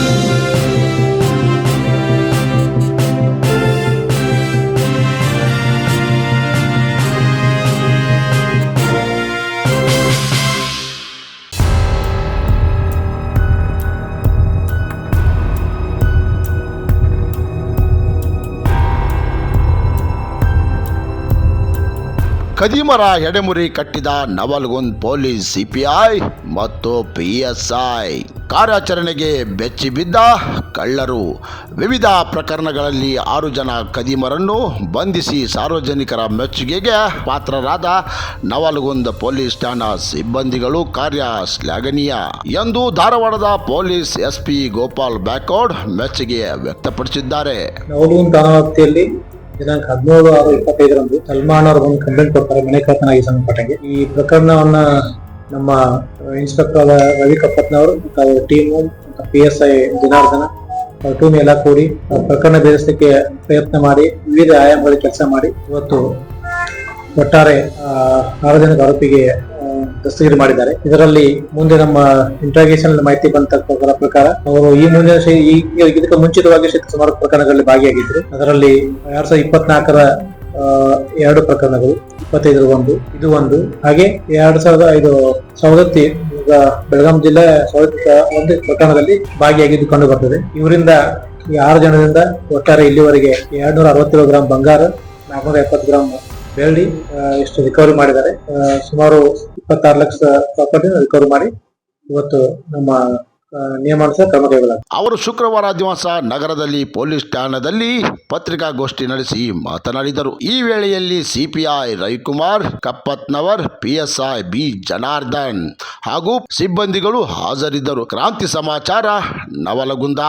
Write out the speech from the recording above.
Thank you. ಖದೀಮರ ಎಡೆಮುರಿ ಕಟ್ಟಿದ ನವಲ್ಗುಂದ್ ಪೊಲೀಸ್ ಸಿಪಿಐ ಮತ್ತು ಪಿಎಸ್ಐ ಕಾರ್ಯಾಚರಣೆಗೆ ಬೆಚ್ಚಿ ಬಿದ್ದ ಕಳ್ಳರು. ವಿವಿಧ ಪ್ರಕರಣಗಳಲ್ಲಿ ಆರು ಜನ ಕದೀಮರನ್ನು ಬಂಧಿಸಿ ಸಾರ್ವಜನಿಕರ ಮೆಚ್ಚುಗೆಗೆ ಪಾತ್ರರಾದ ನವಲ್ಗುಂದ್ ಪೊಲೀಸ್ ಠಾಣಾ ಸಿಬ್ಬಂದಿಗಳು ಕಾರ್ಯ ಶ್ಲಾಘನೀಯ ಎಂದು ಧಾರವಾಡದ ಪೊಲೀಸ್ ಎಸ್ಪಿ ಗೋಪಾಲ್ ಬ್ಯಾಕೋಡ್ ಮೆಚ್ಚುಗೆ ವ್ಯಕ್ತಪಡಿಸಿದ್ದಾರೆ. ದಿನಾಂಕ ಹದಿನೇಳು ಆರು ಇಪ್ಪತ್ತೈದರಂದು ಸಲ್ಮಾನ್ ಅವರು ಒಂದು ಕಂಪ್ಲೇಂಟ್ ಕೊಡ್ತಾರೆ, ಮನೆ ಕಳ್ಳತನಾಗಿ ಸಂಬಂಧಪಟ್ಟಂಗೆ. ಈ ಪ್ರಕರಣವನ್ನ ನಮ್ಮ ಇನ್ಸ್ಪೆಕ್ಟರ್ ರವಿ ಕಪ್ಪತ್ನವರು ಅವರ team P S I Janardhana team ಎಲ್ಲ ಕೂಡಿ ಪ್ರಕರಣ ಬೇರಿಸಲಿಕ್ಕೆ ಪ್ರಯತ್ನ ಮಾಡಿ, ವಿವಿಧ ಆಯಾಮಗಳಲ್ಲಿ ಕೆಲಸ ಮಾಡಿ ಇವತ್ತು ಒಟ್ಟಾರೆ ಸಾರ್ವಜನಿಕ ಆರೋಪಿಗೆ ದಸ್ತಗಿರಿ ಮಾಡಿದ್ದಾರೆ. ಇದರಲ್ಲಿ ಮುಂದೆ ನಮ್ಮ ಇಂಟ್ರಾಗೇಷನ್ ಮಾಹಿತಿ ಬಂದ ಪ್ರಕಾರ- ಅವರು ಈ ಮುಂದಿನ ಇದಕ್ಕೆ ಮುಂಚಿತವಾಗಿ ಸುಮಾರು ಪ್ರಕರಣಗಳಲ್ಲಿ ಭಾಗಿಯಾಗಿದ್ರು ಅದರಲ್ಲಿ ಎರಡ್ ಸಾವಿರದ ಇಪ್ಪತ್ನಾಲ್ಕರ ಎರಡು ಪ್ರಕರಣಗಳು, ಇಪ್ಪತ್ತೈದರ ಒಂದು, ಇದು ಒಂದು. ಹಾಗೆ ಎರಡ್ ಸಾವಿರದ ಐದು ಸವದತ್ತಿ, ಈಗ ಬೆಳಗಾಂ ಜಿಲ್ಲೆ ಸವದತ್ತಿ ಒಂದು ಪ್ರಕರಣದಲ್ಲಿ ಭಾಗಿಯಾಗಿದ್ದು ಕಂಡು ಬರ್ತದೆ. ಇವರಿಂದ ಆರು ಜನರಿಂದ ಒಟ್ಟಾರೆ ಇಲ್ಲಿವರೆಗೆ ಎರಡ್ನೂರ ಅರವತ್ತೇಳು ಗ್ರಾಂ ಬಂಗಾರ, ನಾಲ್ಕುನೂರ ಎಪ್ಪತ್ತು ಗ್ರಾಂ ಬೆಳ್ಳಿ ಎಷ್ಟು ರಿಕವರಿ ಮಾಡಿದ್ದಾರೆ. ಸುಮಾರು ಇಪ್ಪತ್ತಾರು ಲಕ್ಷ ಪ್ರಾಪರ್ಟಿ ರಿಕವರಿ ಮಾಡಿ ಇವತ್ತು ನಮ್ಮ ಅವರು ಶುಕ್ರವಾರ ದಿವಸ ನಗರದಲ್ಲಿ ಪೊಲೀಸ್ ಠಾಣದಲ್ಲಿ ಪತ್ರಿಕಾಗೋಷ್ಠಿ ನಡೆಸಿ ಮಾತನಾಡಿದರು. ಈ ವೇಳೆಯಲ್ಲಿ CPI Ravikumar, Kappatnavar, PSI B Janardhan ಹಾಗೂ ಸಿಬ್ಬಂದಿಗಳು ಹಾಜರಿದ್ದರು. ಕ್ರಾಂತಿ ಸಮಾಚಾರ ನವಲಗುಂದ.